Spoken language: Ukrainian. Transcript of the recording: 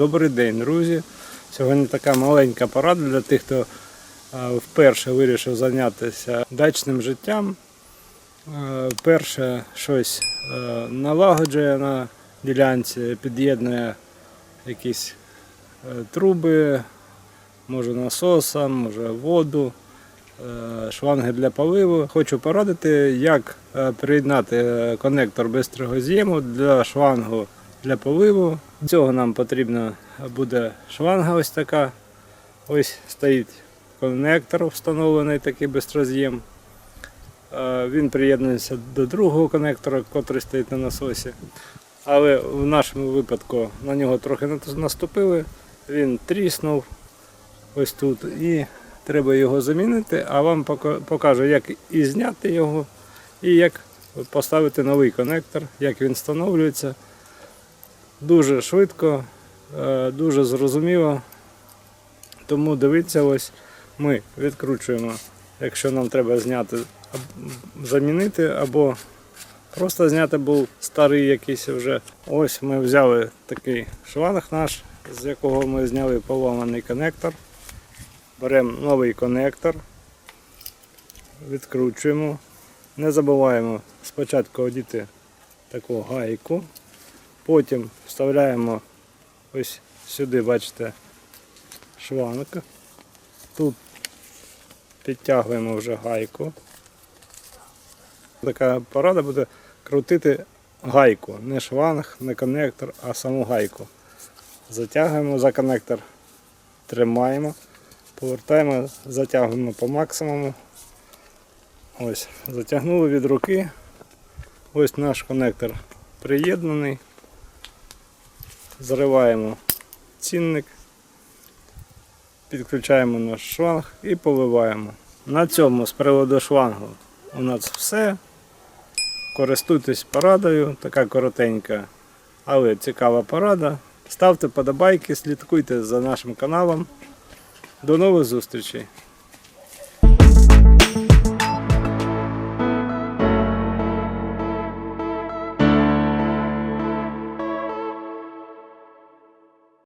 Добрий день, друзі. Сьогодні така маленька порада для тих, хто вперше вирішив зайнятися дачним життям. Е, Вперше щось налагоджує на ділянці, під'єднує якісь е, труби, може насоса, може воду, е, шланги для поливу. Хочу порадити, як е, приєднати конектор бистрого з'єму для шлангу для поливу. Для цього нам потрібна буде шланга ось така. Ось стоїть конектор встановлений такий бистроз'єм. Е, Він приєднується до другого конектора, який стоїть на насосі. Але в нашому випадку на нього трохи наступили, він тріснув ось тут і треба його замінити, а вам покажу, як і зняти його, і як поставити новий конектор, як він встановлюється. Дуже швидко, е, дуже зрозуміло. Тому дивіться, ось ми відкручуємо, якщо нам треба зняти, замінити або просто зняти був старий якийсь вже. Ось ми взяли такий шланг наш, з якого ми зняли поламаний конектор. Беремо новий конектор, відкручуємо. Не забуваємо спочатку одіти таку гайку. Потім вставляємо ось сюди, бачите, шланг. Тут підтягуємо вже гайку. Така порада буде крутити гайку. Не шланг, не коннектор, а саму гайку. Затягуємо за коннектор, тримаємо, повертаємо, затягуємо по максимуму. Ось, затягнули від руки. Ось наш коннектор приєднаний. Зариваємо цінник, підключаємо наш шланг і поливаємо. На цьому з приводу шлангу у нас все. Користуйтесь порадою, така коротенька, але цікава порада. Ставте подобайки, слідкуйте за нашим каналом. До нових зустрічей!